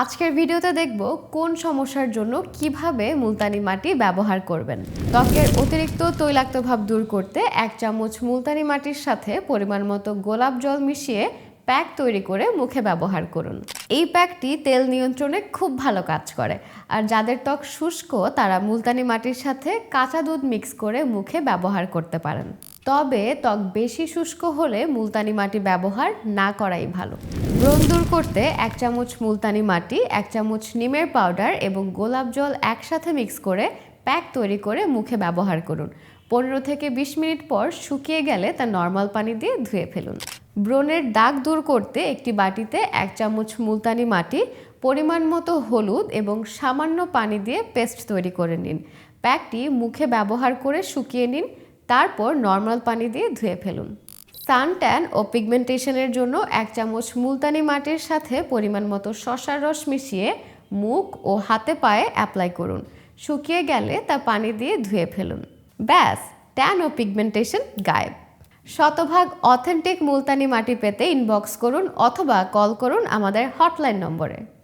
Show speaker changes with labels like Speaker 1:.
Speaker 1: আজকের ভিডিওতে দেখব কোন সমস্যার জন্য কীভাবে মুলতানি মাটি ব্যবহার করবেন। ত্বকের অতিরিক্ত তৈলাক্ত ভাব দূর করতে এক চামচ মুলতানি মাটির সাথে পরিমাণ মতো গোলাপ জল মিশিয়ে প্যাক তৈরি করে মুখে ব্যবহার করুন। এই প্যাকটি তেল নিয়ন্ত্রণে খুব ভালো কাজ করে। আর যাদের ত্বক শুষ্ক, তারা মুলতানি মাটির সাথে কাঁচা দুধ মিক্স করে মুখে ব্যবহার করতে পারেন। তবে ত্বক বেশি শুষ্ক হলে মুলতানি মাটি ব্যবহার না করাই ভালো। ব্রণ দূর করতে এক চামচ মুলতানি মাটি, এক চামচ নিমের পাউডার এবং গোলাপ জল একসাথে মিক্স করে প্যাক তৈরি করে মুখে ব্যবহার করুন। পনেরো থেকে বিশ মিনিট পর শুকিয়ে গেলে তা নর্মাল পানি দিয়ে ধুয়ে ফেলুন। ব্রণের দাগ দূর করতে একটি বাটিতে এক চামচ মুলতানি মাটি, পরিমাণ মতো হলুদ এবং সামান্য পানি দিয়ে পেস্ট তৈরি করে নিন। প্যাকটি মুখে ব্যবহার করে শুকিয়ে নিন তারপর নর্মাল পানি দিয়ে ধুয়ে ফেলুন। সান ট্যান ও পিগমেন্টেশনের জন্য এক চামচ মুলতানি মাটির সাথে পরিমাণ মতো শশার রস মিশিয়ে মুখ ও হাতে পায়ে অ্যাপ্লাই করুন। শুকিয়ে গেলে তা পানি দিয়ে ধুয়ে ফেলুন। ব্যাস, ট্যান ও পিগমেন্টেশন গায়েব। শতভাগ অথেন্টিক মুলতানি মাটি পেতে ইনবক্স করুন অথবা কল করুন আমাদের হটলাইন নম্বরে।